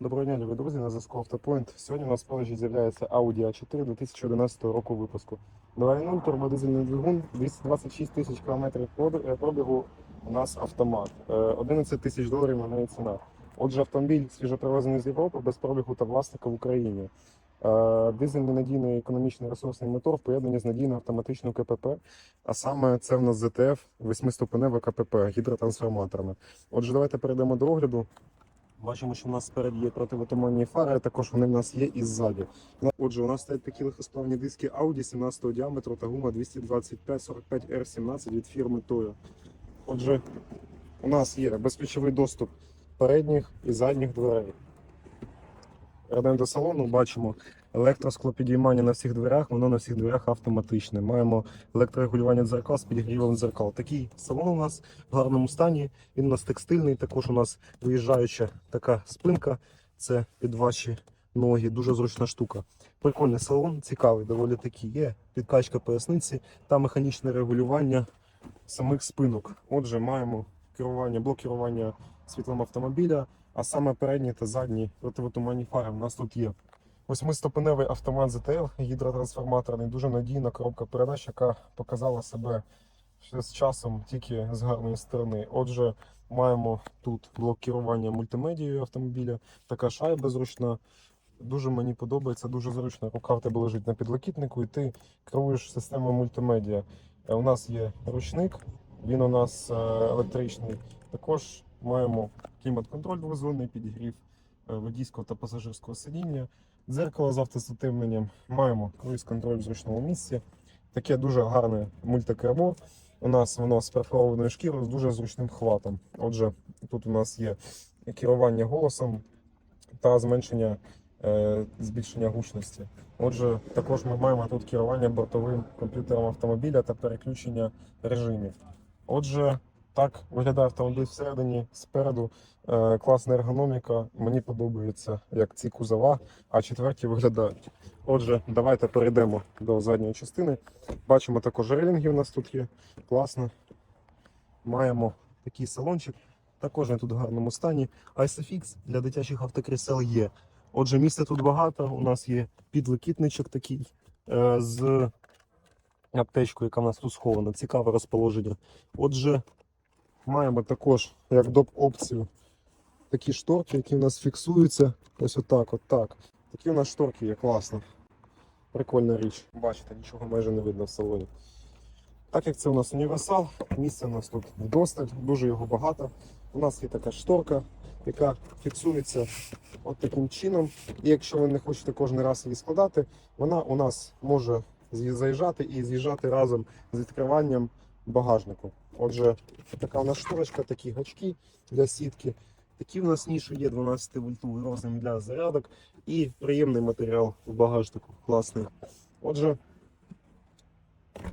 Доброго дня, любі друзі, на зв'язку Автопоінт. Сьогодні у нас в продажі з'являється Audi A4 2011 року випуску. 2.0 турбодизельний двигун, 226 тисяч кілометрів е, пробігу. У нас автомат. Е, 11 тисяч доларів на неї ціна. Отже, автомобіль свіжопривезений з Європи без пробігу та власника в Україні. Е, Дизельний надійний економічний ресурсний мотор в поєднанні з надійною автоматичною КПП. А саме це в нас ZTF 8-ступеневе КПП гідротрансформаторами. Отже, давайте перейдемо до огляду. Бачимо, що в нас спереді є противотуманні фари, а також вони в нас є і ззаді. Отже, у нас стоять такі легкосплавні диски Audi 17 діаметру та гума 225-45 R17 від фірми Toyo. Отже, у нас є безключовий доступ передніх і задніх дверей. Перейдемо до салону, бачимо електросклопідіймання на всіх дверях, воно на всіх дверях автоматичне. Маємо електрорегулювання дзеркал з підігрівом дзеркал. Такий салон у нас в гарному стані. Він у нас текстильний, також у нас виїжджаюча така спинка. Це під ваші ноги, дуже зручна штука. Прикольний салон, цікавий, доволі такий. Є підкачка поясниці та механічне регулювання самих спинок. Отже, маємо керування, блок керування світлом автомобіля, а саме передні та задні противотуманні фари у нас тут є. Восьмиступеневий автомат ZTL, гідротрансформаторний, дуже надійна коробка передач, яка показала себе з часом тільки з гарної сторони. Отже, маємо тут блок керування мультимедією автомобіля, така шайба зручна. Дуже мені подобається, дуже зручно. Рука в тебе лежить на підлокітнику, і ти керуєш системою мультимедіа. Е, У нас є ручник, він у нас е, електричний. Також маємо клімат-контроль двозонний, підігрів водійського та пасажирського сидіння, дзеркало з автостативленням. Маємо круїз-контроль в зручному місці. Таке дуже гарне мультикермо. У нас воно з перфорованою шкірою з дуже зручним хватом. Отже, тут у нас є керування голосом та зменшення е, збільшення гучності. Отже, також ми маємо тут керування бортовим комп'ютером автомобіля та переключення режимів. Отже, так виглядає автомобіль всередині, спереду. Е, класна ергономіка. Мені подобається, як ці кузова, а четверті виглядають. Отже, давайте перейдемо до задньої частини. Бачимо також релінги у нас тут є. Класно. Маємо такий салончик. Також він тут в гарному стані. ISOFIX для дитячих автокрісел є. Отже, місця тут багато. У нас є підлокітничок такий е, з аптечкою, яка в нас тут схована. Цікаве розположення. Отже, маємо також як доп опцію такі шторки, які в нас фіксуються. Ось отак, отак. Такі у нас шторки є, класно. Прикольна річ. Бачите, нічого майже не видно в салоні. Так як це у нас універсал, місця у нас тут вдосталь, дуже його багато. У нас є така шторка, яка фіксується от таким чином. І якщо ви не хочете кожен раз її складати, вона у нас може заїжджати і з'їжджати разом з відкриванням багажнику. Отже, така у нас шторочка, такі гачки для сітки. Такі у нас ніші є 12 вольтовий розмір для зарядок і приємний матеріал в багажнику. Класний. Отже,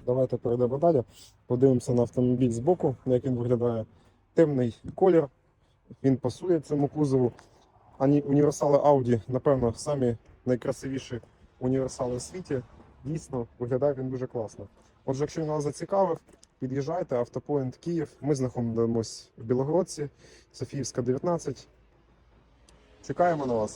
давайте перейдемо далі. Подивимося на автомобіль збоку, як він виглядає. Темний колір, він пасує цьому кузову. Ані універсали Audi, напевно, самі найкрасивіші універсали в світі. Дійсно, виглядає він дуже класно. Отже, якщо він вас зацікавив, під'їжджайте, автопоінт Київ. Ми знаходимося в Білогородці, Софіївська, 19. Чекаємо на вас.